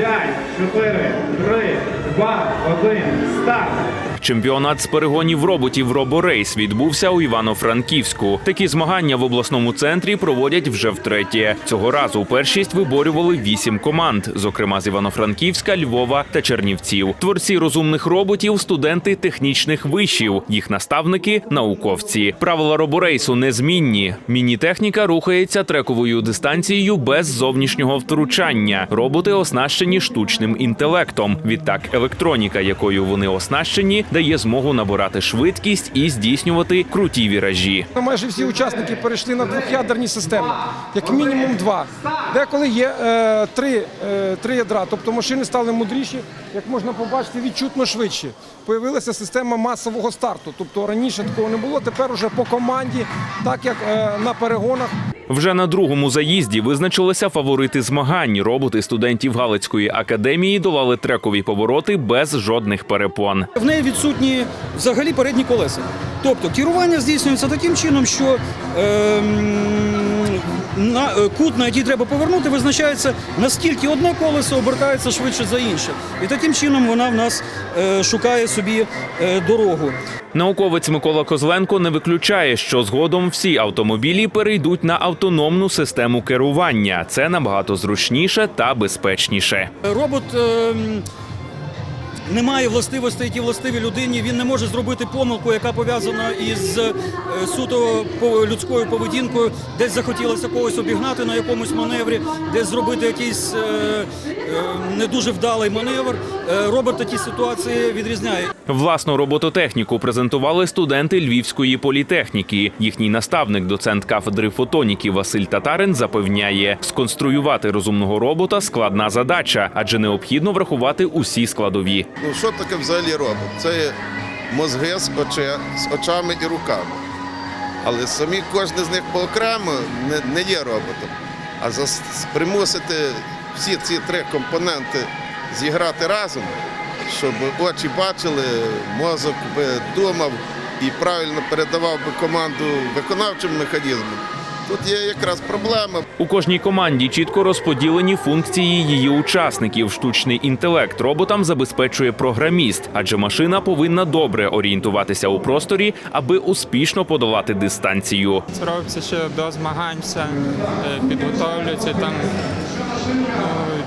5, 4, 3, 2, 1, старт! Чемпіонат з перегонів роботів Роборейс відбувся у Івано-Франківську. Такі змагання в обласному центрі проводять вже втретє. Цього разу першість виборювали вісім команд, зокрема з Івано-Франківська, Львова та Чернівців. Творці розумних роботів, студенти технічних вишів, їх наставники науковці. Правила роборейсу незмінні. Міні-техніка рухається трековою дистанцією без зовнішнього втручання. Роботи оснащені штучним інтелектом. Відтак, електроніка, якою вони оснащені, дає змогу набирати швидкість і здійснювати круті віражі. Майже всі учасники перейшли на двох'ядерні системи, як мінімум два. Деколи є е, три, е, три ядра, тобто машини стали мудріші, як можна побачити, відчутно швидші. Появилася система масового старту. Тобто раніше такого не було. Тепер уже по команді, так як е, на перегонах. Вже на другому заїзді визначилися фаворити змагань. Роботи студентів Галицької академії долали трекові повороти без жодних перепон. В неї відсутні взагалі передні колеса. Тобто керування здійснюється таким чином, що ем, на, е, кут, на який треба повернути, визначається, наскільки одне колесо обертається швидше за інше. І таким чином вона в нас е, шукає собі е, дорогу. Науковець Микола Козленко не виключає, що згодом всі автомобілі перейдуть на автономну систему керування. Це набагато зручніше та безпечніше. Робот ем, не має властивостей, які властиві людині. Він не може зробити помилку, яка пов'язана із е, суто людською поведінкою. Десь захотілося когось обігнати на якомусь маневрі, десь зробити якийсь е, е, не дуже вдалий маневр. Е, ті ситуації відрізняє. Власну робототехніку презентували студенти Львівської політехніки. Їхній наставник, доцент кафедри фотоніки Василь Татарин, запевняє, сконструювати розумного робота складна задача, адже необхідно врахувати усі складові. Ну що таке взагалі робот? Це мозги з, оче, з очами і руками. Але самі кожен з них поокремо не, не є роботом. А зас- примусити всі ці три компоненти зіграти разом, щоб очі бачили, мозок би думав і правильно передавав би команду виконавчим механізмам. Тут є якраз проблема. У кожній команді чітко розподілені функції її учасників. Штучний інтелект роботам забезпечує програміст, адже машина повинна добре орієнтуватися у просторі, аби успішно подолати дистанцію. Це робиться ще до змагань, все е, підготовлюється. Там ну,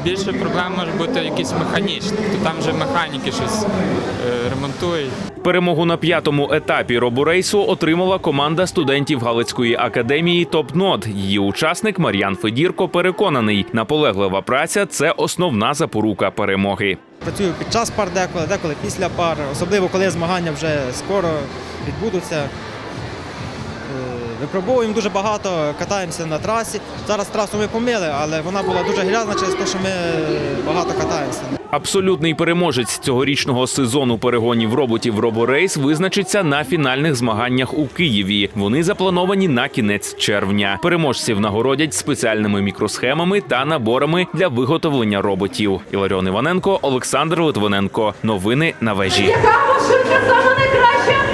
більше проблем може бути якісь механічні. То там вже механіки щось е, ремонтують. Перемогу на п'ятому етапі роборейсу отримала команда студентів Галицької академії Топнот. Її учасник Мар'ян Федірко переконаний, наполеглива праця це основна запорука перемоги. Працюю під час пар деколи, деколи після пар, особливо коли змагання вже скоро відбудуться. Е, Випробовуємо дуже багато, катаємося на трасі. Зараз трасу ми помили, але вона була дуже грязна через те, що ми багато катаємося. Абсолютний переможець цьогорічного сезону перегонів роботів Роборейс визначиться на фінальних змаганнях у Києві. Вони заплановані на кінець червня. Переможців нагородять спеціальними мікросхемами та наборами для виготовлення роботів. Іларіон Іваненко, Олександр Литвиненко. Новини на вежі. Яка машинка саме найкраща?